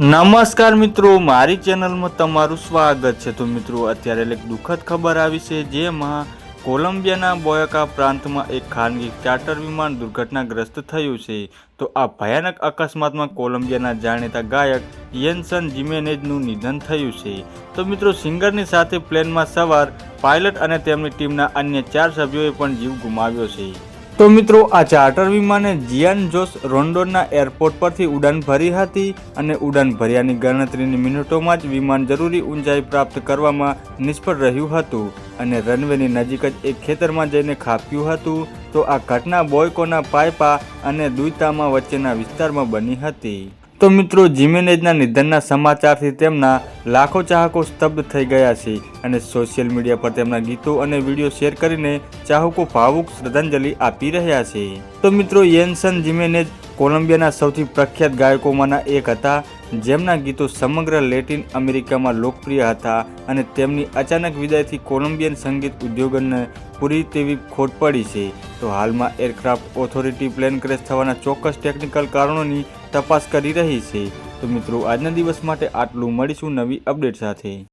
નમસ્કાર મિત્રો, મારી ચેનલમાં તમારું સ્વાગત છે. તો મિત્રો, અત્યારે એક દુઃખદ ખબર આવી છે, જેમાં કોલંબિયાના બોયકા પ્રાંતમાં એક ખાનગી ચાર્ટર વિમાન દુર્ઘટનાગ્રસ્ત થયું છે. તો આ ભયાનક અકસ્માતમાં કોલંબિયાના જાણીતા ગાયક યન્સન જીમેનેઝનું નિધન થયું છે. તો મિત્રો, સિંગરની સાથે પ્લેનમાં સવાર, પાયલટ અને તેમની ટીમના અન્ય ચાર સભ્યોએ પણ જીવ ગુમાવ્યો છે. તો મિત્રો, આ ચાર્ટર વિમાને જિયાન જોસ રોન્ડોનના એરપોર્ટ પરથી ઉડાન ભરી હતી અને ઉડાન ભર્યાની ગણતરીની મિનિટોમાં જ વિમાન જરૂરી ઊંચાઈ પ્રાપ્ત કરવામાં નિષ્ફળ રહ્યું હતું અને રનવેની નજીક જ એક ખેતરમાં જઈને ખાપ્યું હતું. તો આ ઘટના બોયકોના પાયપા અને દુઈતામાં વચ્ચેના વિસ્તારમાં બની હતી. તો મિત્રો, જીમેનેજના નિધનના સમાચારથી તેમના લાખો ચાહકો સ્તબ્ધ થઈ ગયા છે અને સોશિયલ મીડિયા પર તેમના ગીતો અને વીડિયો શેર કરીને ચાહકો ભાવુક શ્રદ્ધાંજલિ આપી રહ્યા છે. તો મિત્રો, યેન્સન જીમેનેજ કોલંબિયાના સૌથી પ્રખ્યાત ગાયકોમાંના એક હતા. જેમના ગીતો સમગ્ર લેટિન અમેરિકામાં લોકપ્રિય હતા અને તેમની અચાનક વિદાયથી કોલંબિયન સંગીત ઉદ્યોગને પૂરી તેવી ખોટ પડી છે. તો હાલમાં એરક્રાફ્ટ ઓથોરિટી પ્લેન ક્રેશ થવાના ચોક્કસ ટેકનિકલ કારણોની તપાસ કરી રહી છે. તો મિત્રો, આજના દિવસ માટે આટલું. મળીશું નવી અપડેટ સાથે.